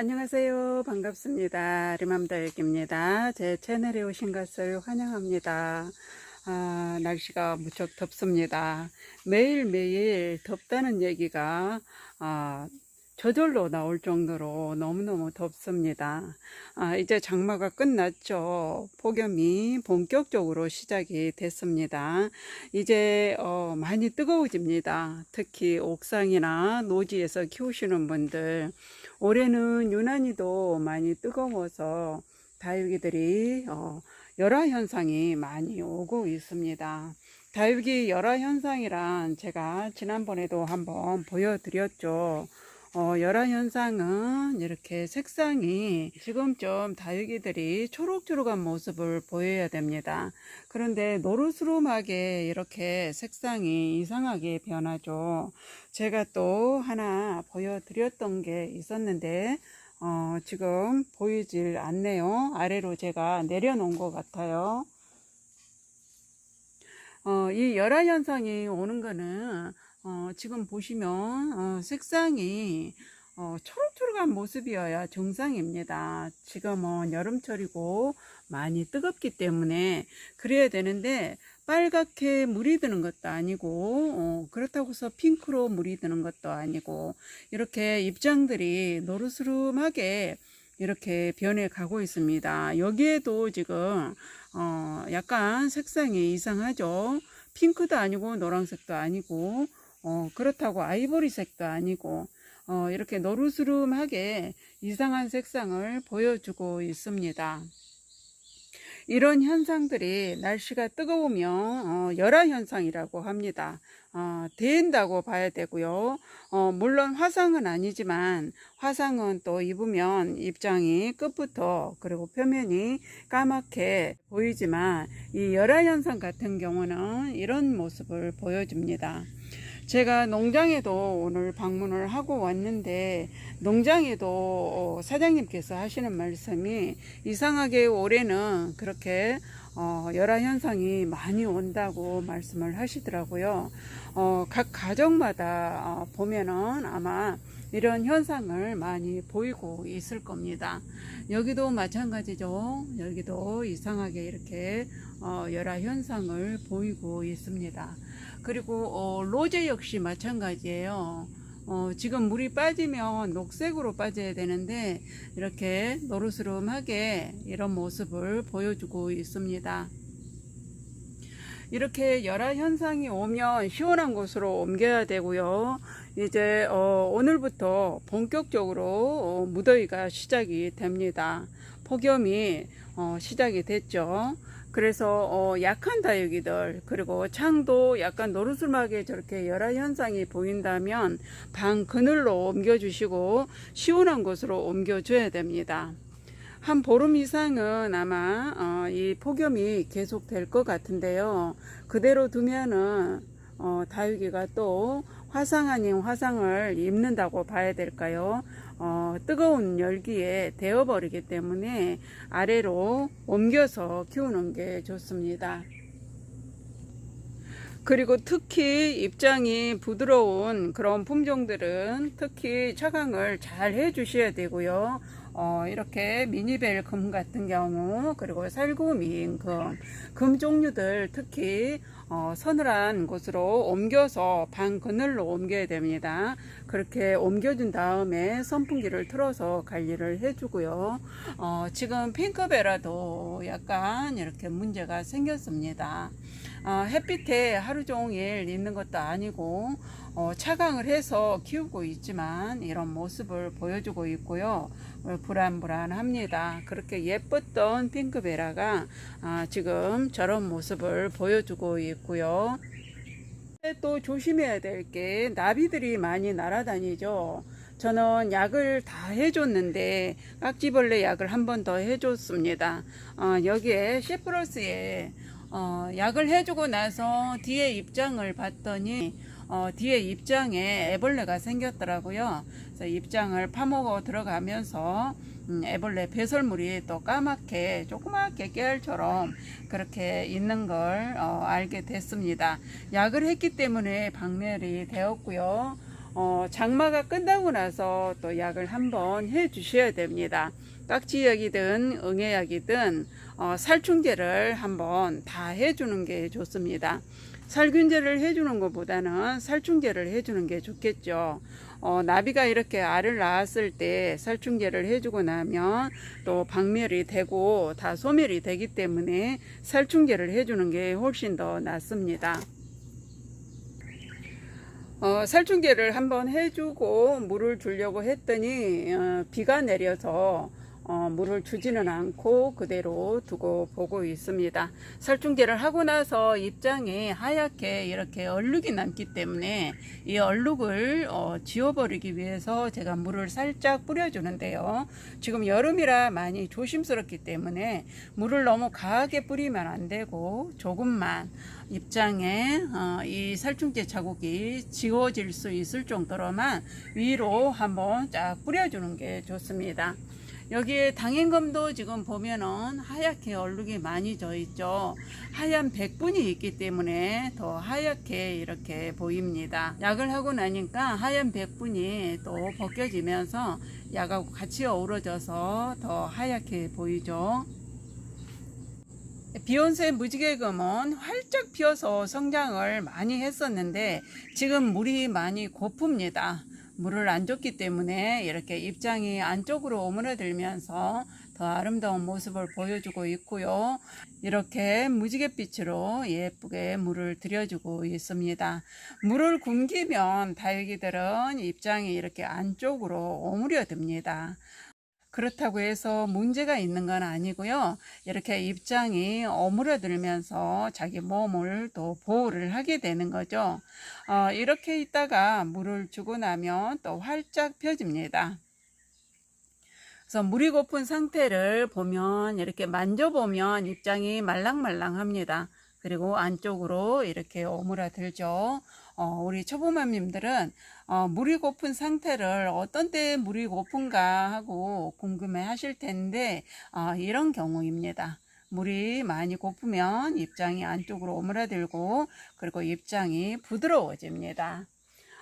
안녕하세요. 반갑습니다. 리맘다육입니다. 제 채널에 오신 것을 환영합니다. 아, 날씨가 무척 덥습니다. 매일매일 덥다는 얘기가 아, 저절로 나올 정도로 너무너무 덥습니다. 아, 이제 장마가 끝났죠. 폭염이 본격적으로 시작이 됐습니다. 이제 어, 많이 뜨거워집니다. 특히 옥상이나 노지에서 키우시는 분들 올해는 유난히도 많이 뜨거워서 다육이들이 어, 열화 현상이 많이 오고 있습니다. 다육이 열화 현상이란 제가 지난번에도 한번 보여드렸죠. 어, 열화 현상은 이렇게 색상이 지금쯤 다육이들이 초록초록한 모습을 보여야 됩니다. 그런데 노르스름하게 이렇게 색상이 이상하게 변하죠. 제가 또 하나 보여드렸던 게 있었는데 어, 지금 보이질 않네요. 아래로 제가 내려놓은 것 같아요. 어, 이 열화 현상이 오는 거는 어, 지금 보시면 어, 색상이 어, 초록초록한 모습이어야 정상입니다. 지금은 여름철이고 많이 뜨겁기 때문에 그래야 되는데 빨갛게 물이 드는 것도 아니고 어, 그렇다고 해서 핑크로 물이 드는 것도 아니고 이렇게 입장들이 노르스름하게 이렇게 변해 가고 있습니다. 여기에도 지금 어, 약간 색상이 이상하죠. 핑크도 아니고 노란색도 아니고 어, 그렇다고 아이보리색도 아니고 어, 이렇게 노르스름하게 이상한 색상을 보여주고 있습니다. 이런 현상들이 날씨가 뜨거우면 어, 열화 현상이라고 합니다. 어, 된다고 봐야 되고요. 어, 물론 화상은 아니지만 화상은 또 입으면 입장이 끝부터 그리고 표면이 까맣게 보이지만 이 열화 현상 같은 경우는 이런 모습을 보여줍니다. 제가 농장에도 오늘 방문을 하고 왔는데 농장에도 어, 사장님께서 하시는 말씀이 이상하게 올해는 그렇게 어, 열화 현상이 많이 온다고 말씀을 하시더라고요. 어, 각 가정마다 어, 보면은 아마 이런 현상을 많이 보이고 있을 겁니다. 여기도 마찬가지죠. 여기도 이상하게 이렇게 어, 열화 현상을 보이고 있습니다. 그리고 어, 로제 역시 마찬가지예요. 어, 지금 물이 빠지면 녹색으로 빠져야 되는데 이렇게 노르스름하게 이런 모습을 보여주고 있습니다. 이렇게 열화 현상이 오면 시원한 곳으로 옮겨야 되고요. 이제 어, 오늘부터 본격적으로 어, 무더위가 시작이 됩니다. 폭염이 어, 시작이 됐죠. 그래서 어, 약한 다육이들 그리고 창도 약간 노르스름하게 저렇게 열화 현상이 보인다면 방 그늘로 옮겨주시고 시원한 곳으로 옮겨줘야 됩니다. 한 보름 이상은 아마 어, 이 폭염이 계속 될 것 같은데요. 그대로 두면은 어, 다육이가 또 화상 아닌 화상을 입는다고 봐야 될까요? 어, 뜨거운 열기에 데워버리기 때문에 아래로 옮겨서 키우는 게 좋습니다. 그리고 특히 입장이 부드러운 그런 품종들은 특히 차강을 잘 해주셔야 되고요. 어, 이렇게 미니벨 금 같은 경우 그리고 살구미인 금, 금 종류들 특히 어, 서늘한 곳으로 옮겨서 방 그늘로 옮겨야 됩니다. 그렇게 옮겨준 다음에 선풍기를 틀어서 관리를 해주고요. 어, 지금 핑크베라도 약간 이렇게 문제가 생겼습니다. 어, 햇빛에 하루 종일 있는 것도 아니고 어, 차강을 해서 키우고 있지만 이런 모습을 보여주고 있고요. 어, 불안불안합니다. 그렇게 예뻤던 핑크베라가 아, 지금 저런 모습을 보여주고 있고요. 또 조심해야 될 게 나비들이 많이 날아다니죠. 저는 약을 다 해줬는데 깍지벌레 약을 한 번 더 해줬습니다. 어, 여기에 시프러스에 어, 약을 해주고 나서 뒤에 입장을 봤더니 어, 뒤에 입장에 애벌레가 생겼더라고요. 그래서 입장을 파먹어 들어가면서 음, 애벌레 배설물이 또 까맣게 조그맣게 깨알처럼 그렇게 있는 걸 어, 알게 됐습니다. 약을 했기 때문에 박멸이 되었고요. 어, 장마가 끝나고 나서 또 약을 한번 해 주셔야 됩니다. 깍지약이든 응애약이든 어, 살충제를 한번 다 해주는 게 좋습니다. 살균제를 해주는 것보다는 살충제를 해주는 게 좋겠죠. 어, 나비가 이렇게 알을 낳았을 때 살충제를 해주고 나면 또 박멸이 되고 다 소멸이 되기 때문에 살충제를 해주는 게 훨씬 더 낫습니다. 어, 살충제를 한번 해주고 물을 주려고 했더니 어, 비가 내려서 어, 물을 주지는 않고 그대로 두고 보고 있습니다. 살충제를 하고 나서 입장에 하얗게 이렇게 얼룩이 남기 때문에 이 얼룩을 어, 지워버리기 위해서 제가 물을 살짝 뿌려주는데요. 지금 여름이라 많이 조심스럽기 때문에 물을 너무 강하게 뿌리면 안 되고 조금만 입장에 어, 이 살충제 자국이 지워질 수 있을 정도로만 위로 한번 쫙 뿌려주는 게 좋습니다. 여기에 당행검도 지금 보면은 하얗게 얼룩이 많이 져 있죠. 하얀 백분이 있기 때문에 더 하얗게 이렇게 보입니다. 약을 하고 나니까 하얀 백분이 또 벗겨지면서 약하고 같이 어우러져서 더 하얗게 보이죠. 비욘세 무지개금은 활짝 피어서 성장을 많이 했었는데 지금 물이 많이 고픕니다. 물을 안 줬기 때문에 이렇게 입장이 안쪽으로 오므려들면서 더 아름다운 모습을 보여주고 있고요. 이렇게 무지갯빛으로 예쁘게 물을 들여주고 있습니다. 물을 굶기면 다육이들은 입장이 이렇게 안쪽으로 오므려듭니다. 그렇다고 해서 문제가 있는 건 아니고요. 이렇게 입장이 오므려들면서 자기 몸을 또 보호를 하게 되는 거죠. 어, 이렇게 있다가 물을 주고 나면 또 활짝 펴집니다. 그래서 물이 고픈 상태를 보면 이렇게 만져보면 입장이 말랑말랑합니다. 그리고 안쪽으로 이렇게 오므라들죠. 어, 우리 초보맘님들은 어, 물이 고픈 상태를 어떤 때 물이 고픈가 하고 궁금해 하실 텐데 어, 이런 경우입니다. 물이 많이 고프면 입장이 안쪽으로 오므라들고 그리고 입장이 부드러워집니다.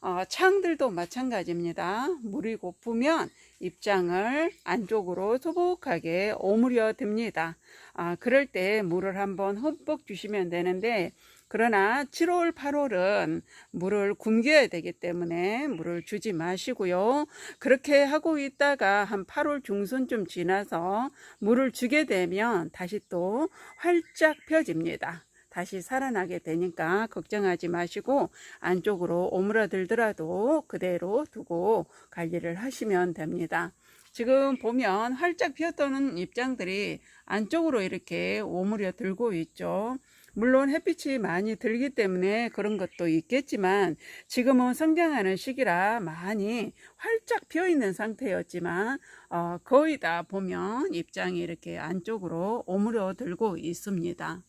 어, 창들도 마찬가지입니다. 물이 고프면 입장을 안쪽으로 소복하게 오므려 듭니다. 아, 그럴 때 물을 한번 흠뻑 주시면 되는데 그러나 7월, 8월은 물을 굶겨야 되기 때문에 물을 주지 마시고요. 그렇게 하고 있다가 한 8월 중순쯤 지나서 물을 주게 되면 다시 또 활짝 펴집니다. 다시 살아나게 되니까 걱정하지 마시고 안쪽으로 오므라들더라도 그대로 두고 관리를 하시면 됩니다. 지금 보면 활짝 피었던 입장들이 안쪽으로 이렇게 오므려 들고 있죠. 물론 햇빛이 많이 들기 때문에 그런 것도 있겠지만 지금은 성장하는 시기라 많이 활짝 피어 있는 상태였지만 어, 거의 다 보면 입장이 이렇게 안쪽으로 오므려 들고 있습니다.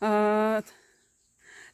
어,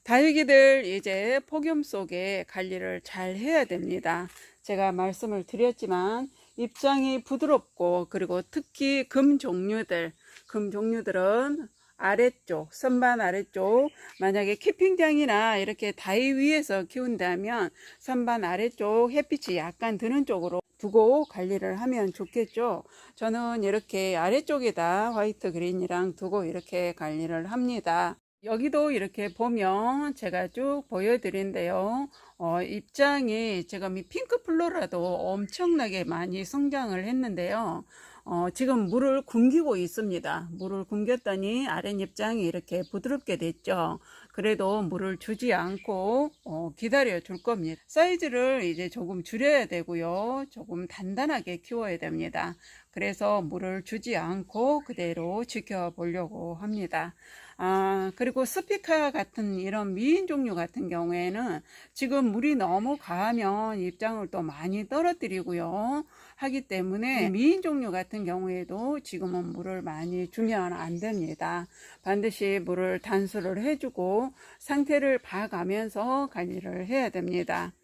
다육이들 이제 폭염 속에 관리를 잘 해야 됩니다. 제가 말씀을 드렸지만 입장이 부드럽고 그리고 특히 금 종류들 금 종류들은 아래쪽 선반 아래쪽 만약에 키핑장이나 이렇게 다이 위에서 키운다면 선반 아래쪽 햇빛이 약간 드는 쪽으로 두고 관리를 하면 좋겠죠 저는 이렇게 아래쪽에다 화이트 그린이랑 두고 이렇게 관리를 합니다 여기도 이렇게 보면 제가 쭉 보여드린데요. 어, 입장이 지금 이 핑크 플로라도 엄청나게 많이 성장을 했는데요. 어, 지금 물을 굶기고 있습니다. 물을 굶겼더니 아랫입장이 이렇게 부드럽게 됐죠. 그래도 물을 주지 않고 어, 기다려 줄 겁니다. 사이즈를 이제 조금 줄여야 되고요. 조금 단단하게 키워야 됩니다. 그래서 물을 주지 않고 그대로 지켜보려고 합니다. 아, 그리고 스피카 같은 이런 미인 종류 같은 경우에는 지금 물이 너무 가면 입장을 또 많이 떨어뜨리고요. 하기 때문에 미인 종류 같은 경우에도 지금은 물을 많이 주면 안 됩니다. 반드시 물을 단수를 해주고 상태를 봐가면서 관리를 해야 됩니다.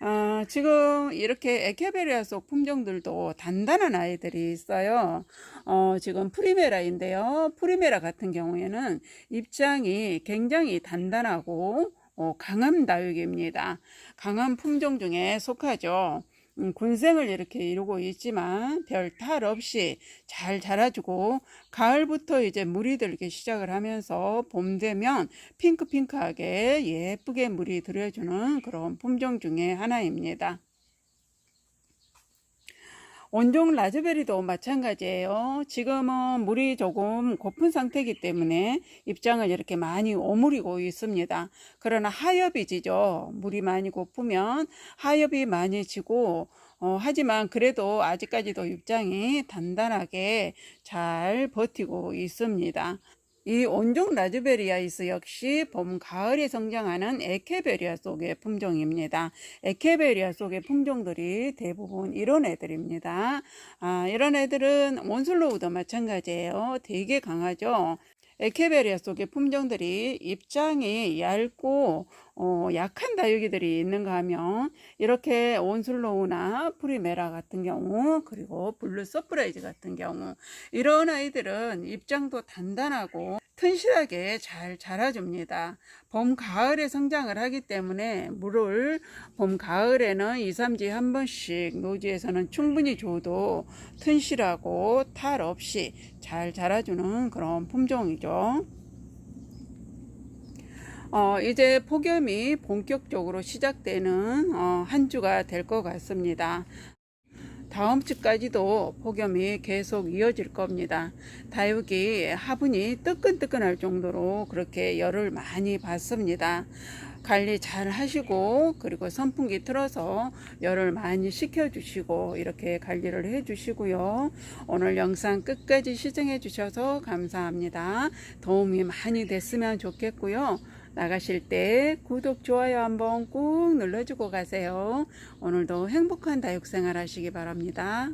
어, 지금 이렇게 에케베리아 속 품종들도 단단한 아이들이 있어요. 어, 지금 프리메라인데요. 프리메라 같은 경우에는 입장이 굉장히 단단하고 어, 강함 다육입니다. 강함 품종 중에 속하죠. 음, 군생을 이렇게 이루고 있지만 별 탈 없이 잘 자라주고 가을부터 이제 물이 들기 시작을 하면서 봄 되면 핑크핑크하게 예쁘게 물이 들어주는 그런 품종 중에 하나입니다. 온종 라즈베리도 마찬가지예요. 지금은 물이 조금 고픈 상태이기 때문에 입장을 이렇게 많이 오므리고 있습니다. 그러나 하엽이 지죠. 물이 많이 고프면 하엽이 많이 지고 어, 하지만 그래도 아직까지도 입장이 단단하게 잘 버티고 있습니다. 이 온종 라즈베리아이스 역시 봄, 가을에 성장하는 에케베리아 속의 품종입니다. 에케베리아 속의 품종들이 대부분 이런 애들입니다. 아, 이런 애들은 원슬로우도 마찬가지예요. 되게 강하죠. 에케베리아 속의 품종들이 입장이 얇고 어, 약한 다육이들이 있는가 하면 이렇게 온슬로우나 프리메라 같은 경우 그리고 블루 서프라이즈 같은 경우 이런 아이들은 입장도 단단하고 튼실하게 잘 자라줍니다. 봄, 가을에 성장을 하기 때문에 물을 봄, 가을에는 2, 3주에 한 번씩 노지에서는 충분히 줘도 튼실하고 탈 없이 잘 자라주는 그런 품종이죠. 어, 이제 폭염이 본격적으로 시작되는 어, 한 주가 될 것 같습니다. 다음 주까지도 폭염이 계속 이어질 겁니다. 다육이 화분이 뜨끈뜨끈할 정도로 그렇게 열을 많이 받습니다. 관리 잘 하시고 그리고 선풍기 틀어서 열을 많이 식혀 주시고 이렇게 관리를 해 주시고요. 오늘 영상 끝까지 시청해 주셔서 감사합니다. 도움이 많이 됐으면 좋겠고요. 나가실 때 구독, 좋아요 한번 꾹 눌러주고 가세요. 오늘도 행복한 다육생활 하시기 바랍니다.